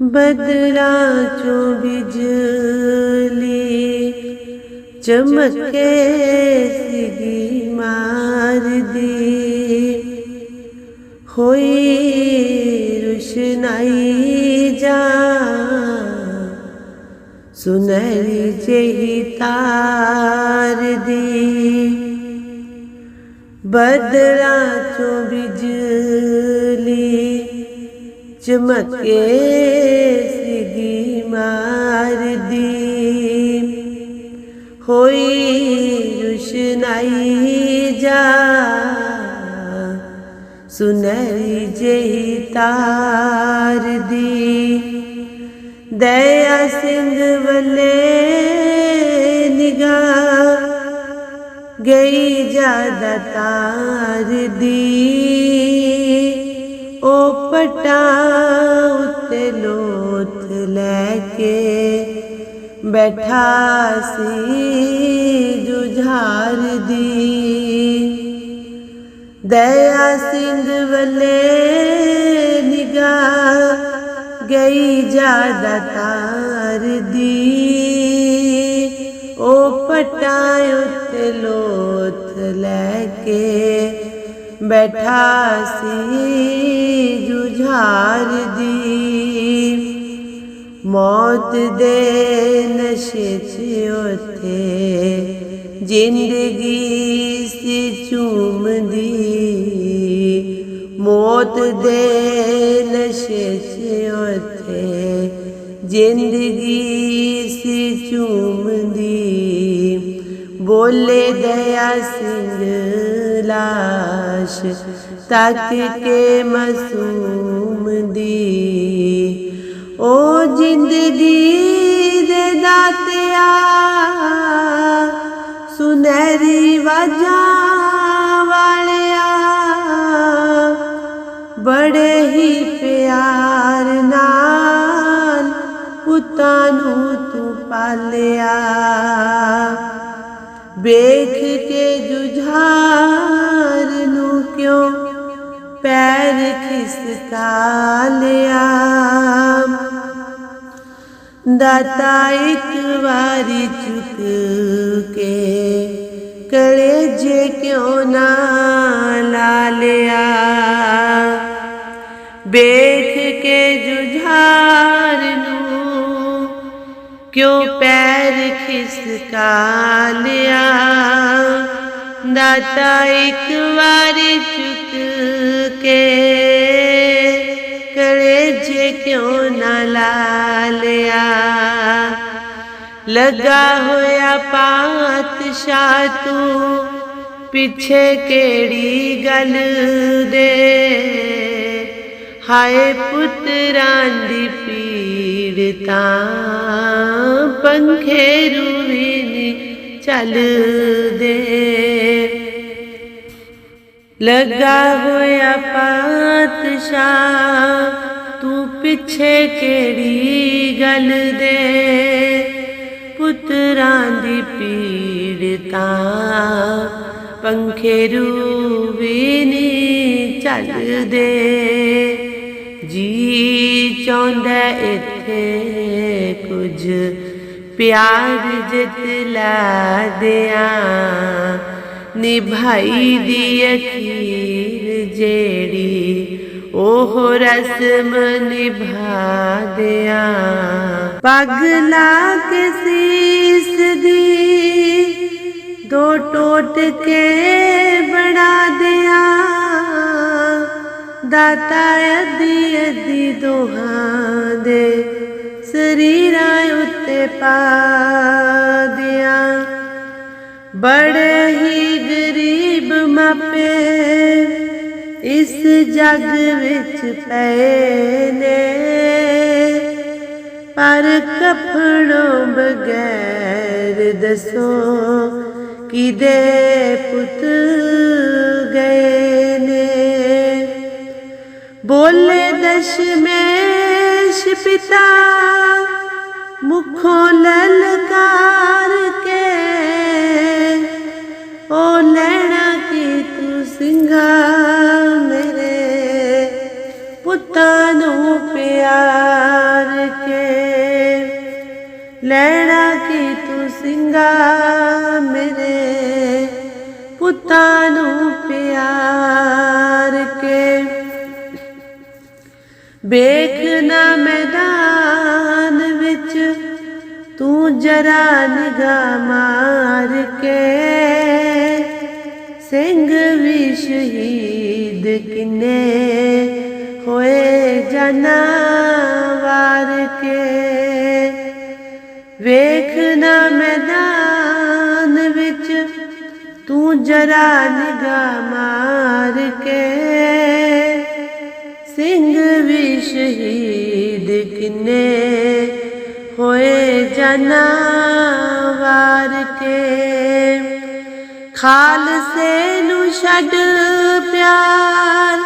ਬਦਲਾ ਚੋਂ ਬਿਜਲੀ ਚਮਕੇ ਸਿਗੀ ਮਾਰਦੀ ਹੋਈ ਰੁਸ਼ਨਾਈ ਜਾ ਸੁਨਹਿਰੀ ਜਿਹੀ ਤਾਰ ਦੀ ਬਦਲਾ ਚੋਂ ਬਿਜਲੀ ਚਮਕੇ ਸਿਗੀ ਮਾਰਦੀ। ਹੋਈ ਰੁਸ਼ਨਾਈ ਜਾ, ਸੁਨਹਿਰੀ ਜਿਹੀ ਤਾਰ ਦਇਆ ਸਿੰਘ ਵੱਲੇ ਨਿਗਾਹ ਗਈ ਜ਼ਿਆਦਾ ਤਾਰ ਉਹ ਪਟਾ ਉੱਤੇ ਲੋਥ ਲੈ ਕੇ ਬੈਠਾ ਸੀ ਜੁਝਾਰ ਦੀ। ਦਇਆ ਸਿੰਘ ਵੱਲੇ ਨਿਗਾਹ ਗਈ ਜ਼ਿਆਦਾ ਤਾਰ ਦੀ। ਉਹ ਪਟਾ ਉੱਤੇ ਲੋਥ ਲੈ ਕੇ ਬੈਠਾ ਸੀ ਜੁਝਾਰ ਦੀ। ਮੌਤ ਦੇ ਨਸ਼ੇ 'ਚ ਉਥੇ ਜ਼ਿੰਦਗੀ ਸੀ ਝੂਮਦੀ। ਮੌਤ ਦੇ ਨਸ਼ੇ 'ਚ ਉਥੇ ਜ਼ਿੰਦਗੀ ਸੀ ਝੂਮਦੀ। ਬੋਲੇ ਦਇਆ ਸਿੰਘ ਲਾਸ਼ ਤੱਕ ਕੇ ਮਾਸੂਮ ਦੀ। ਉਹ ਜ਼ਿੰਦਗੀ ਦੇ ਦਾਤਿਆ, ਸੁਨਹਿਰੀ ਵਜਾ ਵਾਲਿਆ, ਬੜੇ ਹੀ ਪਿਆਰ ਨਾਲ ਪੁੱਤਾਂ ਨੂੰ ਤੂੰ ਪਾਲਿਆ। ਵੇਖ ਕੇ ਜੁਝਾ ਪੈਰ ਖਿਸਕਾ ਲਿਆ ਦਾਤਾ ਇੱਕ ਵਾਰੀ ਚੁੱਕ ਕੇ ਕਲੇਜੇ ਕਿਉਂ ਨਾ ਲਾ ਲਿਆ ਵੇਖ ਕੇ ਜੁਝਾਰ ਨੂੰ ਕਿਉਂ ਪੈਰ ਖਿਸਕਾ ਲਿਆ ਦਾਤਾ ਇੱਕ ਵਾਰੀ ਚੁੱਕ ਕੇ ਕਲੇਜੇ ਕਿਉਂ ਨਾ ਲਾ ਲਿਆ। ਲਗਾ ਹੋਇਆ ਪਾਤਸ਼ਾਹ ਤੂੰ, ਪਿੱਛੇ ਕਿਹੜੀ ਗੱਲ ਦੇ? ਹਾਏ ਪੁੱਤਰਾਂ ਦੀ ਪੀੜ ਤਾਂ ਪੰਖੇ ਰੂਹੀ ਨੀ ਚੱਲਦੇ। ਲੱਗਾ ਹੋਇਆ ਪਾਤਸ਼ਾਹ, ਤੂੰ ਪਿੱਛੇ ਕਿਹੜੀ ਗੱਲ ਦੇ? ਪੁੱਤਰਾਂ ਦੀ ਪੀੜ ਤਾਂ ਪੰਖੇ ਰੂਵੀ ਨੀ ਚੱਲਦੇ। ਜੀ ਚਾਹੁੰਦਾ ਇੱਥੇ ਕੁਝ ਪਿਆਰ ਜਿਤਲਾ ਦਿਆਂ। ਨਿਭਾਈ ਦੀ ਅਖੀਰ ਜਿਹੜੀ, ਉਹ ਰਸਮ ਨਿਭਾ ਦਿਆਂ। ਪੱਗ ਲਾ ਕੇ ਸੀਸ ਦੀ ਦੋ ਟੋਟ ਕੇ ਬਣਾ ਦਿਆਂ। ਦਾਤਾ ਅੱਧੀ ਅੱਧੀ ਦੋਹਾਂ ਦੇ ਸਰੀਰਾਂ ਉੱਤੇ ਪਾ ਦਿਆਂ। ਬੜੇ ਹੀ ਮਾਪੇ ਇਸ ਜੱਗ ਵਿੱਚ ਪਏ ਨੇ। ਪਰ ਕਫਣੋਂ ਬਗੈਰ ਦੱਸੋ ਕਿਦੇ ਪੁੱਤ ਗਏ ਨੇ। ਬੋਲੇ ਦਸ਼ਮੇਸ਼ ਪਿਤਾ ਮੁਖੋਂ ਲਲਕਾਰ ਸਿੰਘਾ ਮੇਰੇ ਪੁੱਤਾਂ ਨੂੰ ਪਿਆਰ ਕੇ। ਵੇਖਣਾ ਮੈਦਾਨ ਵਿੱਚ ਤੂੰ ਜਰਾ ਨਿਗਾਹ ਮਾਰ ਕੇ। ਸਿੰਘ ਵੀ ਸ਼ਹੀਦ ਕਿੰਨੇ ਹੋਏ ਜਨਾ ਜਰਾ ਨਿਗਾਹ ਮਾਰ ਕੇ। ਸਿੰਘ ਵੀ ਸ਼ਹੀਦ ਕਿੰਨੇ ਹੋਏ ਜਨਾ ਵਾਰ ਕੇ। ਖਾਲਸੇ ਨੂੰ ਛੱਡ ਪਿਆਰ,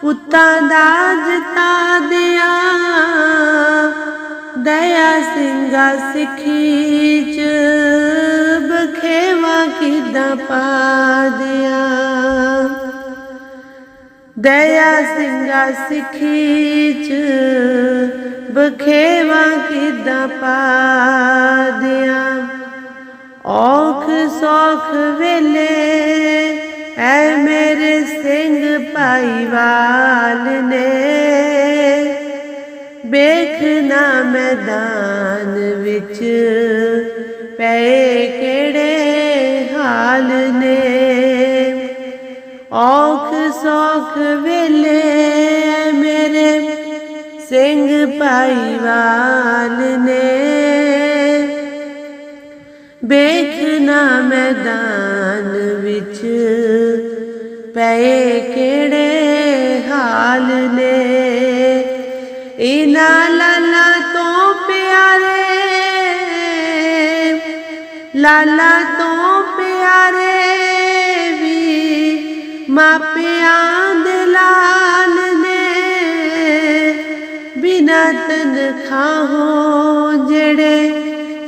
ਪੁੱਤਾਂ ਦਾ ਜਤਾ ਦਿਆ। ਦਇਆ ਸਿੰਘਾ ਸਿੱਖੀ ਚ ਬਖੇਵਾ ਕਿਦਾਂ ਪਾ ਦਿਆ? ਦਇਆ ਸਿੰਘਾ ਸਿੱਖੀ ਚ ਬਖੇਵਾ ਕਿਦਾਂ ਪਾ ਦਿਆ? ਔਖ ਸੌਖ ਵੇਲੇ ਐ ਮੇਰੇ ਸਿੰਘ ਭਾਈਵਾਲ ਨੇ। ਵੇਖਣਾ ਮੈਦਾਨ ਵਿੱਚ ਪਏ ਕਿਹੜੇ ਹਾਲ ਨੇ ਔਖ ਸੌਖ ਵੇਲੇ ਮੇਰੇ ਸਿੰਘ ਭਾਈਵਾਲ ਨੇ। ਵੇਖਣਾ ਮੈਦਾਨ ਵਿੱਚ ਪਏ ਕਿਹੜੇ ਹਾਲ ਨੇ। ਇਨਾ ਲਾਲਾ ਤੋਂ ਪਿਆਰੇ, ਲਾਲਾ ਤਨਖਾਹੋਂ ਜਿਹੜੇ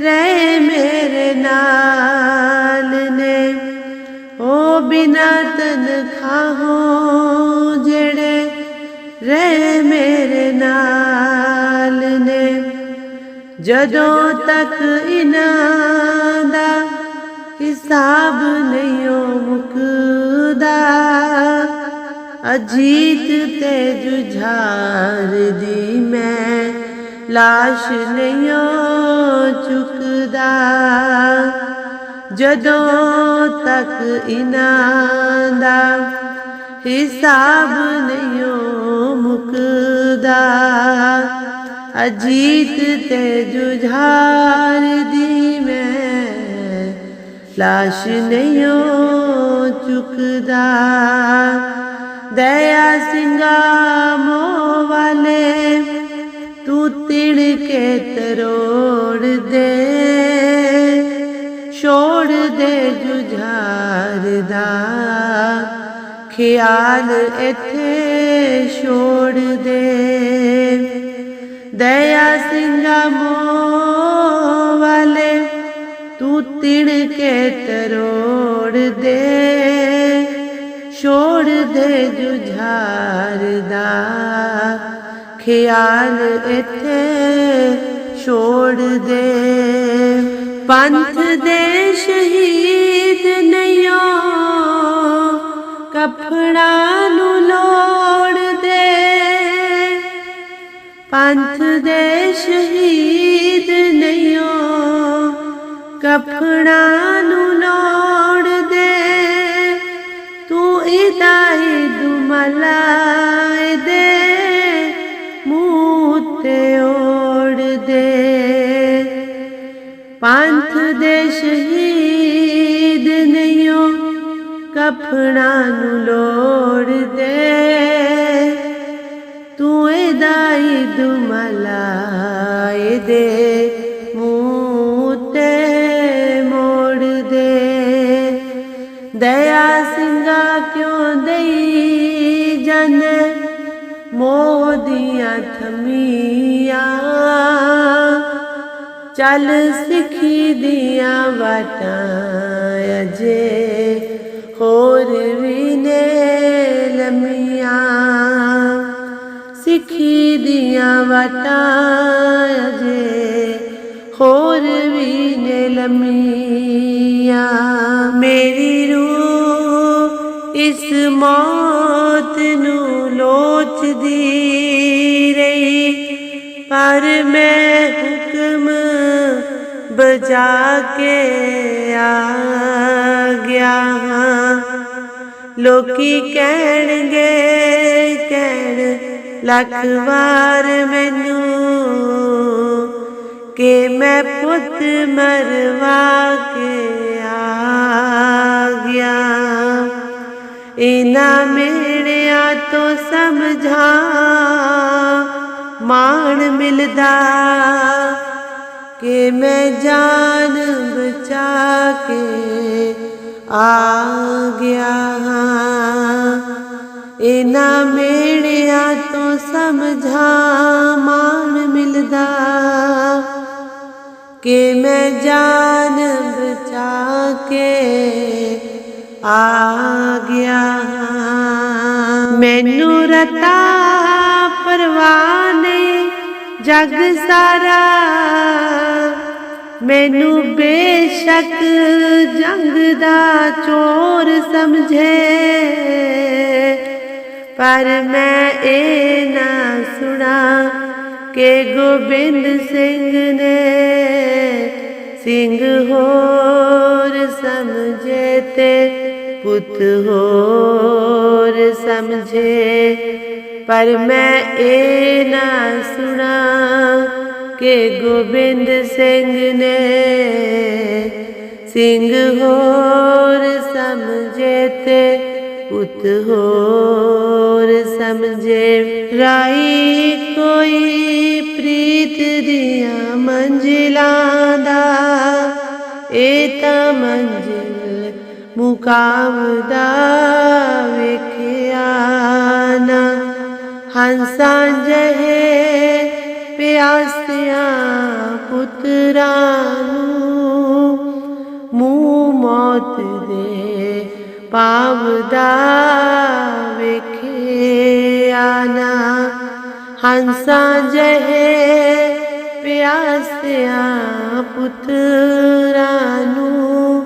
ਰਹਿ ਮੇਰੇ ਨਾਲ ਨੇ, ਉਹ ਬਿਨਾ ਤਨਖਾਹੋਂ ਜਿਹੜੇ ਰਹਿ ਮੇਰੇ ਨਾਲ ਨੇ। ਜਦੋਂ ਤੱਕ ਇਨਾਂ ਦਾ ਹਿਸਾਬ ਨਹੀਂ ਉਹ ਮੁਕਦਾ, ਅਜੀਤ ਤੇ ਜੁਝਾਰ ਦੀ ਮੈਂ ਲਾਸ਼ ਨਹੀਂ ਉਹ ਚੁੱਕਦਾ। ਜਦੋਂ ਤੱਕ ਇਨਾਂ ਦਾ ਹਿਸਾਬ ਨਹੀਂ ਉਹ ਮੁਕਦਾ। ਅਜੀਤ ਤੇ ਜੁਝਾਰ ਦੀ ਮੈਂ ਲਾਸ਼ ਨਹੀਂ ਉਹ ਚੁੱਕਦਾ। ਦਇਆ ਸਿੰਘਾ ਮੋ ਵਾਲੇ ਤੂੰ ਤਿੜ ਕੇ ਤਰੋੜ ਦੇ, ਛੋੜ ਦੇ ਜੁਝਾਰ ਦਾ। ਖਿਆਲ ਇੱਥੇ ਛੋੜ ਦੇ। ਦਇਆ ਸਿੰਘਾ ਮੋ ਵਾਲੇ, ਤੂੰ ਤਿੜ ਕੇ ਤਰੋੜ ਦੇ, ਛੋੜ ਦੇ ਜੁਝਾਰ ਦਾ। ਖਿਆਲ ਇੱਥੇ ਛੋੜ ਦੇ। ਪੰਥ ਦੇ ਸ਼ਹੀਦ ਨਈਓ ਕਫਣਾ ਨੂੰ ਲੋੜ ਦੇ। ਪੰਥ ਦੇ ਸ਼ਹੀਦ ਨਈਓ ਕਫਣਾ ਨੂੰ ਲੋੜ ਦੇ। ਤੂੰ ਇਦਾਈ ਦੁਮਲਾਏ ਪੰਥ ਦੇ ਸ਼ਹੀਦ ਨਈਓ ਕਫਣਾ ਨੂੰ ਲੋੜ ਦੇ ਤੂੰ ਇਹਦਾਈ ਦੁਮਲਾਏ ਦੇ, ਮੂੰਹ ਤੇ ਮੋੜ ਦੇ। ਦਇਆ ਸਿੰਘਾ ਕਿਉਂ ਦਈ ਜਨ? ਮੋਦੀਆਂ ਥਮੀਆਂ ਚੱਲ ਸਿੱਖੀ ਦੀਆਂ ਬਾਟਾਂ ਅਜੇ ਹੋਰ ਵੀ ਨੇ ਲੰਮੀਆਂ। ਸਿੱਖੀ ਦੀਆਂ ਬਾਟਾਂ ਅਜੇ ਹੋਰ ਵੀ ਨੇ ਲੰਮੀਆਂ। ਮੇਰੀ ਰੂਹ ਇਸ ਮੌਤ ਨੂੰ ਲੋਚਦੀ ਰਹੀ। ਪਰ ਮੈਂ ਹੁਕਮ ਬਜਾ ਕੇ ਆ ਗਿਆ ਹਾਂ। ਲੋਕੀ ਕਹਿਣਗੇ, ਕਹਿਣ ਲੱਖ ਵਾਰ ਮੈਨੂੰ ਕਿ ਮੈਂ ਪੁੱਤ ਮਰਵਾ ਕੇ ਆ ਗਿਆ। ਇਨਾ ਮੇੜਿਆਂ ਤੋਂ ਸਮਝਾ ਮਾਣ ਮਿਲਦਾ ਕਿ ਮੈਂ ਜਾਨ ਬਚਾ ਕੇ ਆ ਗਿਆ ਹਾਂ। ਇਨਾ ਮੇੜਿਆਂ ਤੋਂ ਸਮਝਾ ਮਾਣ ਮਿਲਦਾ ਕਿ ਮੈਂ ਜਾਨ ਬਚਾ ਕੇ ਆ ਗਿਆ ਮੈਨੂੰ ਰਤਾ ਪਰਵਾਹ ਜਗ ਸਾਰਾ। ਮੈਨੂੰ ਬੇਸ਼ੱਕ ਜੰਗ ਦਾ ਚੋਰ ਸਮਝੇ। ਪਰ ਮੈਂ ਇਹ ਨਾ ਸੁਣਾ ਕਿ ਗੋਬਿੰਦ ਸਿੰਘ ਨੇ ਸਿੰਘ ਹੋਰ ਸਮਝੇ ਤੇ ਪੁੱਤ ਹੋਰ ਸਮਝੇ। ਪਰ ਮੈਂ ਇਹ ਨਾ ਸੁਣਾ ਕਿ ਗੋਬਿੰਦ ਸਿੰਘ ਨੇ ਸਿੰਘ ਹੋਰ ਸਮਝੇ ਤੇ ਪੁੱਤ ਹੋਰ ਸਮਝੇ। ਰਾਈ ਕੋਈ ਪ੍ਰੀਤ ਦੀਆਂ ਮੰਜ਼ਿਲਾਂ ਦਾ, ਇਹ ਤਾਂ ਮੰਜ਼ਿਲ ਮੁਕਾਮ ਦਾ ਵੇਖਿਆ ਨਾ। ਹੰਸਾਂ ਜਹੇ ਪਿਆਸਿਆਂ ਪੁੱਤਰਾਂ ਨੂੰ, ਮੂੰਹ ਮੌਤ ਦੇ ਪਾਵਦਾ ਵੇਖਿਆ ਨਾ। ਹੰਸਾਂ ਜਹੇ ਪਿਆਸਿਆਂ ਪੁੱਤਰਾਂ ਨੂੰ,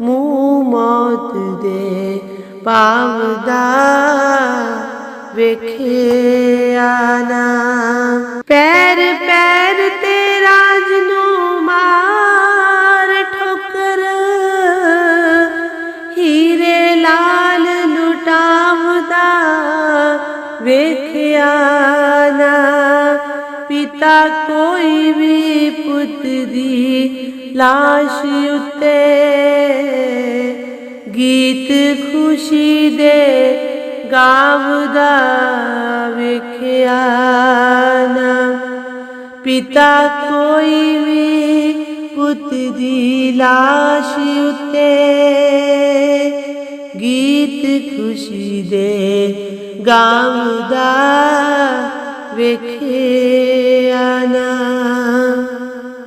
ਮੂੰਹ ਮੌਤ ਦੇ ਪਾਵਦਾ ਵੇਖਿਆ ਨਾ। ਪੈਰ ਪੈਰ ਤੇ ਰਾਜ ਨੂੰ ਮਾਰ ਠੋਕਰ। ਹੀਰੇ ਲਾਲ ਲੁਟਾਵਦਾ ਵੇਖਿਆ ਨਾ। ਪਿਤਾ ਕੋਈ ਵੀ ਪੁੱਤ ਦੀ ਲਾਸ਼ ਉੱਤੇ ਗੀਤ ਖੁਸ਼ੀ ਦੇ ਗਾਵਦਾ ਵੇਖਿਆ ਨਾ ਪਿਤਾ ਕੋਈ ਵੀ ਪੁੱਤ ਦੀ ਲਾਸ਼ ਉੱਤੇ ਗੀਤ ਖੁਸ਼ੀ ਦੇ ਗਾਵਦਾ ਵੇਖਿਆ ਨਾ